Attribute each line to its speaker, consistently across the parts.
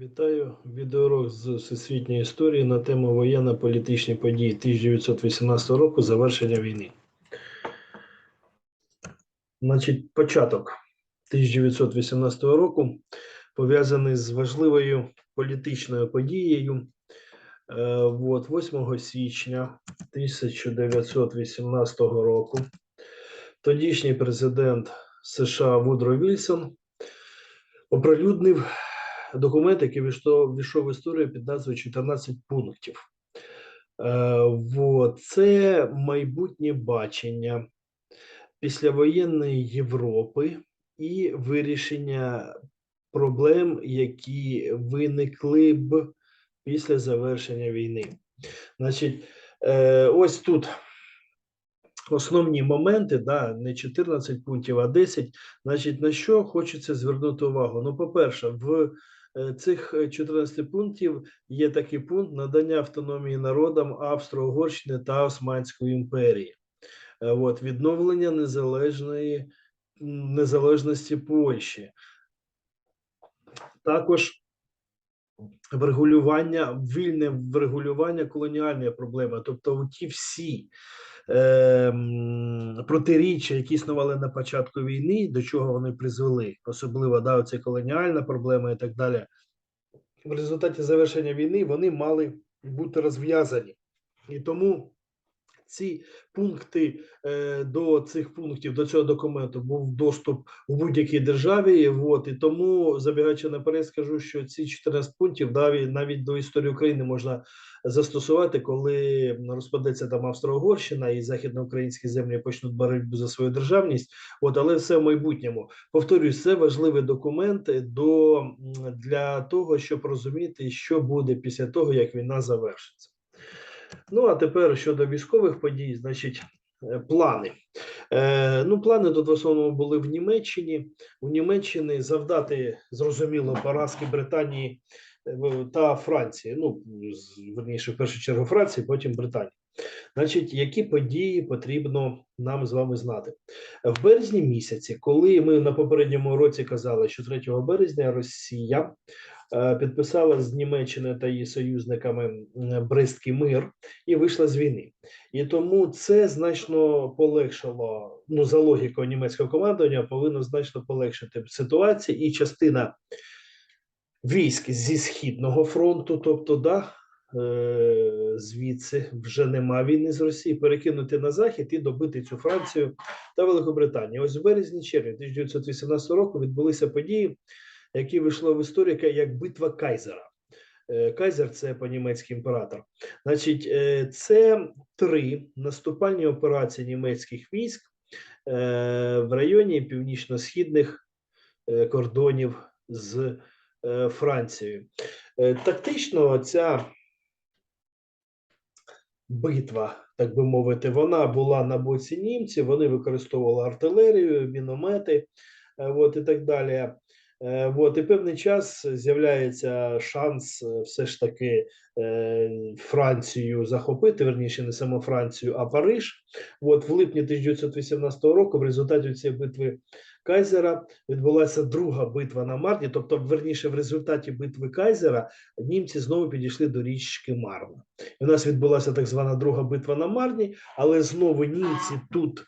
Speaker 1: Вітаю відеоурок з всесвітньої історії на тему воєнно-політичні події 1918 року завершення війни. Значить, початок 1918 року пов'язаний з важливою політичною подією. Е, от, 8 січня 1918 року тодішній президент США Вудро Вільсон оприлюднив документ, який війшов, війшов в історію під назвою 14 пунктів. Е. Це майбутнє бачення післявоєнної Європи і вирішення проблем, які виникли б після завершення війни. Значить, е, ось тут основні моменти, да, не 14 пунктів, а 10. Значить, на що хочеться звернути увагу? Ну, по-перше, в цих е, 14 пунктів є такий пункт надання автономії народам Австро-Угорщини та Османської імперії. Е, От, відновлення незалежної незалежності Польщі. Також врегулювання, вільне врегулювання колоніальної проблеми, тобто ті всі протиріччя, які існували на початку війни, до чого вони призвели, особливо да, оце колоніальна проблема і так далі. В результаті завершення війни вони мали бути розв'язані. І тому ці пункти е, до цих пунктів до цього документу був доступ у будь-якій державі. От, і тому, забігаючи наперед, скажу, що ці 14 пунктів навіть, навіть до історії України можна застосувати, коли розпадеться там Австро-Угорщина і західноукраїнські землі почнуть боротьбу за свою державність. От, але все в майбутньому. Повторюсь, це важливий документ до для того, щоб розуміти, що буде після того, як війна завершиться. Ну а тепер щодо військових подій, значить, е, плани. Е, ну, плани тут в основному були в Німеччині. У Німеччини завдати зрозуміло поразки Британії е, та Франції. Ну, верніше, в першу чергу Франції, потім Британії. Значить, які події потрібно нам з вами знати? В березні місяці, коли ми на попередньому році казали, що 3 березня Росія підписала з Німеччини та її союзниками Брестський мир і вийшла з війни. І тому це значно полегшило. Ну, за логікою німецького командування, повинно значно полегшити ситуацію, і частина військ зі східного фронту, тобто, да, е, звідси вже нема війни з Росії, перекинути на захід і добити цю Францію та Великобританію. Ось в березні червня 1918 року відбулися події, які вийшли в історію як битва Кайзера. Е, Кайзер це по-німецьки імператор. Значить, е, це три наступальні операції німецьких військ е, в районі північно-східних кордонів з Францією. Тактично ця битва, так би мовити, вона була на боці німців, вони використовували артилерію, міномети, от і так далі. Е, От, і певний час з'являється шанс е, все ж таки е, Францію захопити, верніше, не саму Францію, а Париж. От в липні 1918 року, в результаті цієї битви Кайзера, відбулася друга битва на Марні. Тобто, верніше, в результаті битви Кайзера німці знову підійшли до річки Марна. І у нас відбулася так звана друга битва на Марні, але знову німці тут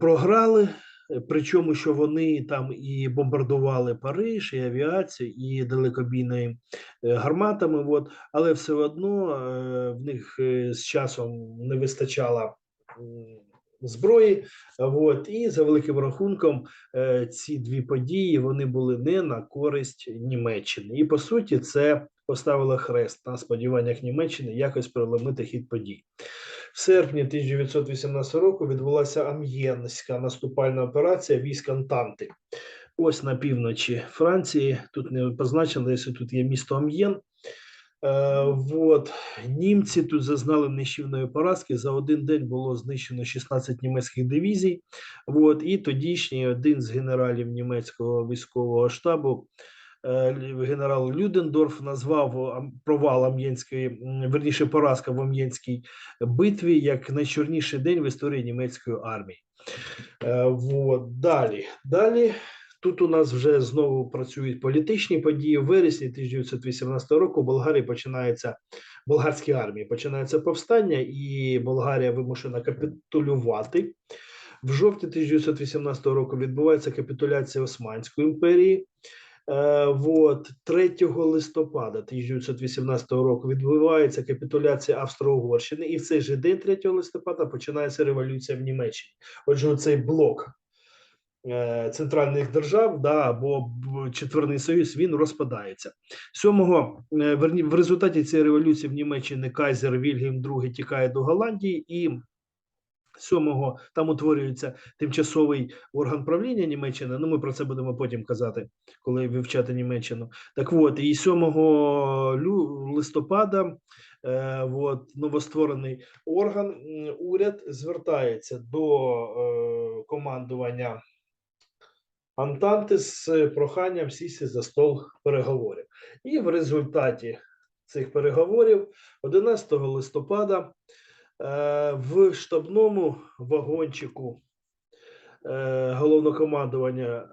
Speaker 1: програли. Е, Причому, що вони там і бомбардували Париж, і авіацію, і далекобійними е, гарматами. От, але все одно е, в них з часом не вистачало зброї. От, і за великим рахунком, ці дві події вони були не на користь Німеччини. І по суті, це поставило хрест на сподіваннях Німеччини якось переломити хід подій. В серпні 1918 року відбулася Амьєнська наступальна операція військ Антанти. Ось на півночі Франції. Тут не позначено, якщо тут є місто Амьєн. Е, вот. Німці тут зазнали нищівної поразки. За один день було знищено 16 німецьких дивізій. Вот. І тодішній один з генералів німецького військового штабу генерал Людендорф назвав провал Амьєнської, м, верніше поразка в Амьєнській битві як найчорніший день в історії німецької армії. Е, вот. Далі. Далі тут у нас вже знову працюють політичні події. В вересні 1918 року в Болгарії починається болгарській армії починається повстання, і Болгарія вимушена капітулювати. В жовтні 1918 року відбувається капітуляція Османської імперії. Е, вот 3 листопада 1918 року відбувається капітуляція Австро-Угорщини, і в цей же день, 3 листопада, починається революція в Німеччині. Отже, цей блок е, центральних держав, да, або четверний союз, він розпадається. 7 е, в результаті цієї революції в Німеччині кайзер Вільгельм II тікає до Голландії і. 7 там утворюється тимчасовий орган правління Німеччини. Ну, ми про це будемо потім казати, коли вивчати Німеччину. Так от, і 7 лю- листопада е, от, новостворений орган, уряд звертається до е, командування Антанти з проханням сісти за стол переговорів. І в результаті цих переговорів 11 листопада в штабному вагончику е, головнокомандування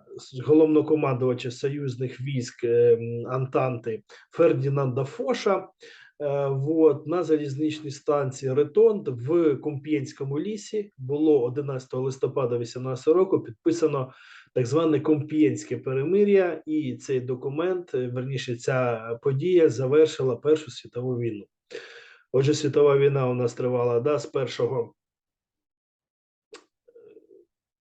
Speaker 1: головнокомандувача союзних військ е, Антанти Фердінанда Фоша. е, Вот, на залізничній станції Ретонд в Комп'єнському лісі було 11 листопада 18 року підписано так зване Комп'єнське перемир'я, і цей документ, е, верніше, ця подія завершила Першу світову війну. Отже, світова війна у нас тривала да, з 1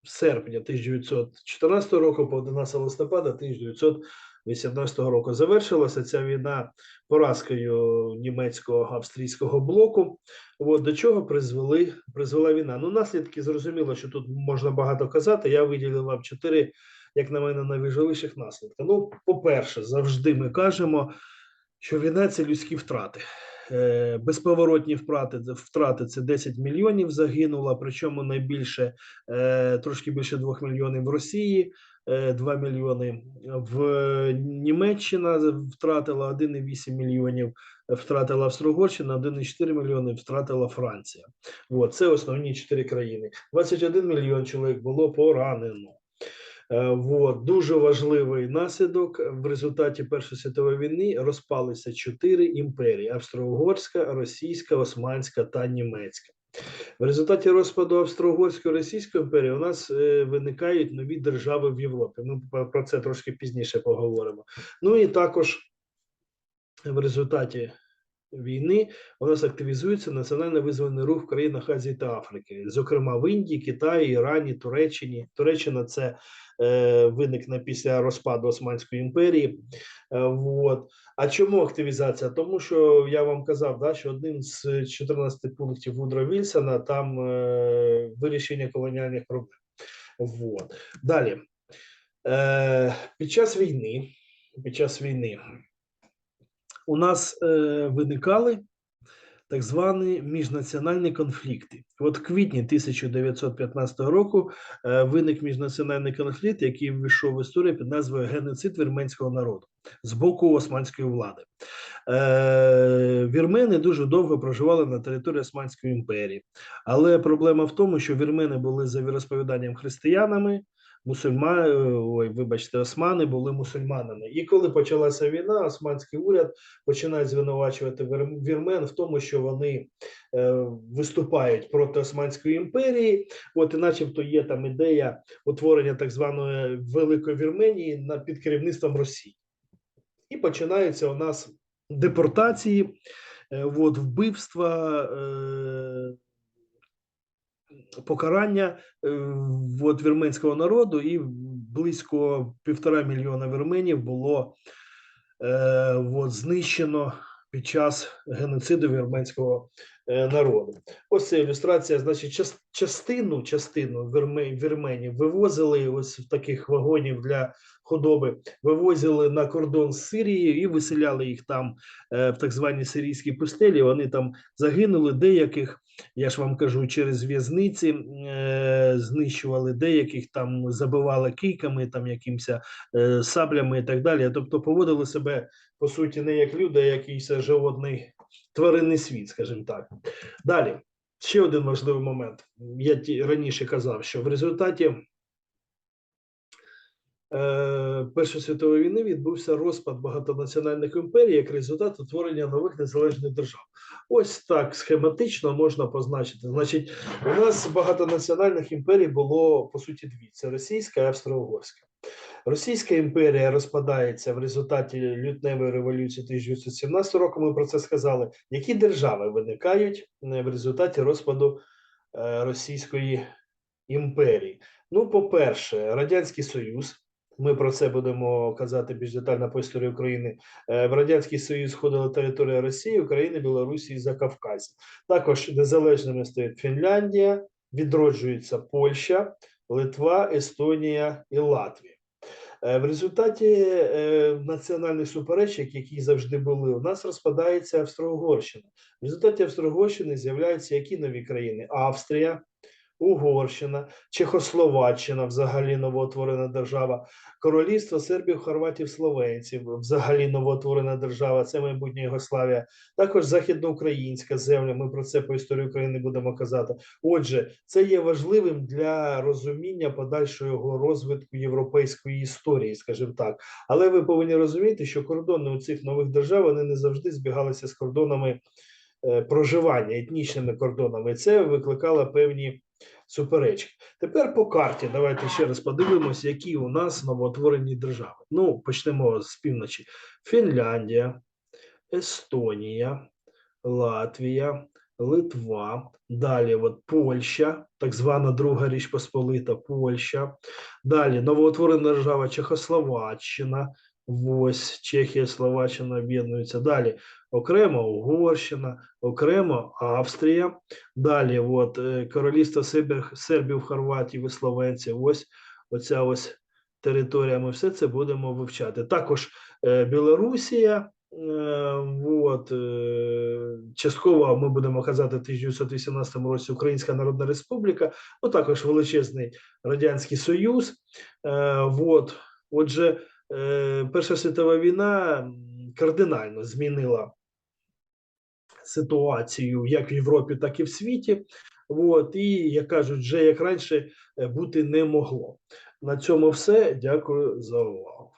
Speaker 1: серпня 1914 року по 11 листопада 1918 року. Завершилася ця війна поразкою німецького австрійського блоку. От, до чого призвели, призвела війна? Ну, наслідки зрозуміло, що тут можна багато казати. Я виділив вам чотири, як на мене, найважливіших наслідки. Ну, по-перше, завжди ми кажемо, що війна це людські втрати. Е, Безповоротні втрати, втрати це 10 мільйонів загинуло, причому найбільше е, трошки більше 2 мільйонів в Росії, е, 2 мільйони в Німеччина втратила 1,8 мільйонів, втратила Австро-Угорщина, 1,4 мільйони втратила Франція. От, це основні чотири країни. 21 мільйон чоловік було поранено. Е, Вот. Дуже важливий наслідок в результаті Першої світової війни розпалися чотири імперії: Австро-Угорська, Російська, Османська та Німецька. В результаті розпаду Австро-Угорської Російської імперії у нас е, виникають нові держави в Європі. Ми про- це трошки пізніше поговоримо. Ну і також в результаті війни у нас активізується національно визвольний рух в країнах Азії та Африки, зокрема в Індії, Китаї, Ірані, Туреччині. Туреччина це виникне після розпаду Османської імперії. Е, вот. А чому активізація? Тому що я вам казав, да, що одним з 14 пунктів Вудра Вільсона там е, вирішення колоніальних проблем. Вот. Далі. Е, під час війни, під час війни у нас е, виникали так звані міжнаціональні конфлікти. От квітні 1915 року е, виник міжнаціональний конфлікт, який ввійшов в історію під назвою Геноцид вірменського народу з боку османської влади. Е, вірмени дуже довго проживали на території Османської імперії, але проблема в тому, що вірмени були за віросповіданням християнами. Мусульма, е, ой, вибачте, османи були мусульманами. І коли почалася війна, османський уряд починає звинувачувати вірмен в тому, що вони е, виступають проти Османської імперії. От, і начебто є там ідея утворення так званої Великої Вірменії під керівництвом Росії. І починаються у нас депортації, е, от, вбивства. Покарання е, от, вірменського народу, і близько півтора мільйона вірменів було е, от, знищено під час геноциду вірменського народу. Ось це ілюстрація. Значить, час, частину частину вірменів вивозили ось в таких вагонів для худоби, вивозили на кордон з Сирією і виселяли їх там е, в так званій сирійській пустелі. Вони там загинули деяких. Я ж вам кажу, через в'язниці е, знищували деяких, там забивали кийками, там якимось е, саблями і так далі. Тобто поводили себе по суті не як люди, а якийсь животний тваринний світ, скажімо так. Далі, ще один важливий момент. Я раніше казав, що в результаті е, Першої світової війни відбувся розпад багатонаціональних імперій як результат утворення нових незалежних держав. Ось так схематично можна позначити. Значить, у нас багатонаціональних імперій було по суті дві: це російська і австро-угорська. Російська імперія розпадається в результаті лютневої революції 1917 року. Ми про це сказали. Які держави виникають е, в результаті розпаду е, Російської імперії? Ну, по-перше, Радянський Союз. Ми про це будемо казати більш детально по історії України. Е, В Радянський Союз входила територія Росії, України, Білорусі і Закавказя. Також незалежними стоять Фінляндія, відроджується Польща, Литва, Естонія і Латвія. Е, В результаті е, національних суперечок, які завжди були, у нас розпадається Австро-Угорщина. В результаті Австро-Угорщини з'являються які нові країни? Австрія, Угорщина, Чехословаччина, взагалі новоутворена держава, Королівство сербів, хорватів, словенців, взагалі новоутворена держава, це майбутня Югославія, також західноукраїнська земля. Ми про це по історії України будемо казати. Отже, це є важливим для розуміння подальшого розвитку європейської історії, скажімо так. Але ви повинні розуміти, що кордони у цих нових держав вони не завжди збігалися з кордонами е, проживання, етнічними кордонами. Це викликало певні суперечки. Тепер по карті давайте ще раз подивимося, які у нас новоутворені держави. Ну, почнемо з півночі: Фінляндія, Естонія, Латвія, Литва. Далі от Польща, так звана Друга Річ Посполита, Польща. Далі новоутворена держава Чехословаччина. Ось Чехія, Словаччина об'єднуються. Далі окремо Угорщина, окремо Австрія. Далі, от е, королівство Сербів, Хорватів і Словенців. Ось оця ось територія. Ми все це будемо вивчати. Також е, Білорусія. Е, от, частково ми будемо казати в 1918 році Українська Народна Республіка, ну також величезний Радянський Союз. От, отже, Перша світова війна кардинально змінила ситуацію як в Європі, так і в світі. От, і як кажуть, вже як раніше е, бути не могло. На цьому все. Дякую за увагу.